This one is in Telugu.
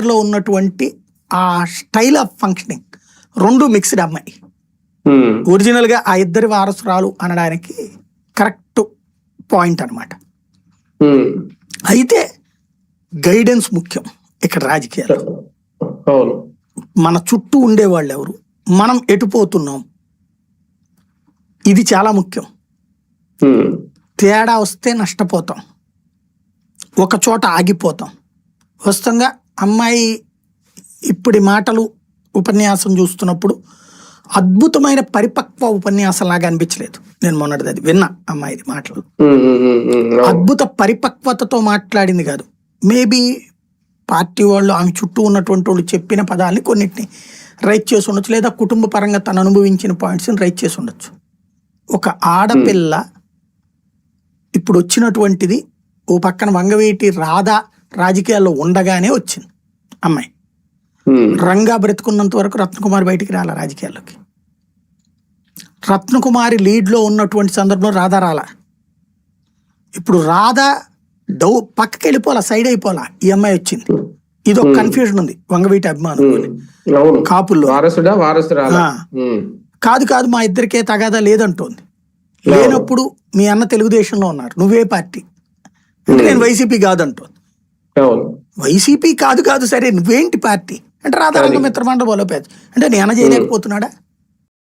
లో ఉన్నటువంటి ఆ స్టైల్ ఆఫ్ ఫంక్షనింగ్ రెండు మిక్స్డ్ అమ్మాయి. ఒరిజినల్గా ఆ ఇద్దరి వారసురాలు అనడానికి కరెక్ట్ పాయింట్ అన్నమాట. ఉమ్. అయితే గైడెన్స్ ముఖ్యం ఇక్కడ రాజకీయాలు మన చుట్టూ ఉండేవాళ్ళు ఎవరు? మనం ఎటుపోతున్నాం ఇది చాలా ముఖ్యం. తేడా వస్తే నష్టపోతాం. ఒక చోట ఆగిపోతాం. వస్తంగా అమ్మాయి ఇప్పటి మాటలు ఉపన్యాసం చూస్తున్నప్పుడు అద్భుతమైన పరిపక్వ ఉపన్యాసం లాగా అనిపించలేదు. నేను మొన్నటిది అది విన్నా అమ్మాయిది మాటలు. అద్భుత పరిపక్వతతో మాట్లాడింది కాదు. మేబీ పార్టీ వాళ్ళు ఆమె చుట్టూ ఉన్నటువంటి వాళ్ళు చెప్పిన పదాలని కొన్నిటిని రైట్ చేసి ఉండొచ్చు లేదా కుటుంబ పరంగా తను అనుభవించిన పాయింట్స్ని రైట్ చేసి ఉండొచ్చు. ఒక ఆడపిల్ల ఇప్పుడు వచ్చినటువంటిది ఓ పక్కన వంగవీటి రాధా రాజకీయాల్లో ఉండగానే వచ్చింది అమ్మాయి. రంగా బ్రతుకున్నంత వరకు రత్నకుమారి బయటికి రాల రాజకీయాల్లోకి. రత్నకుమారి లీడ్లో ఉన్నటువంటి సందర్భంలో రాధా రాలా. ఇప్పుడు రాధా డౌ పక్కకి వెళ్ళిపోలా సైడ్ అయిపోలా ఈ అమ్మాయి వచ్చింది. ఇది ఒక కన్ఫ్యూజన్ ఉంది వంగవీటి అభిమానం ఉమ్, అవును. కాపుల్లో. కాదు కాదు మా ఇద్దరికే తగాదా లేదంటోంది. లేనప్పుడు మీ అన్న తెలుగుదేశంలో ఉన్నారు నువ్వే పార్టీ. అంటే నేను వైసీపీ కాదంటోంది. వైసీపీ కాదు కాదు సరే నువ్వేంటి పార్టీ? అంటే రాధారంగ మిత్రమండ బలోపేత. అంటే నేను చేయలేకపోతున్నాడా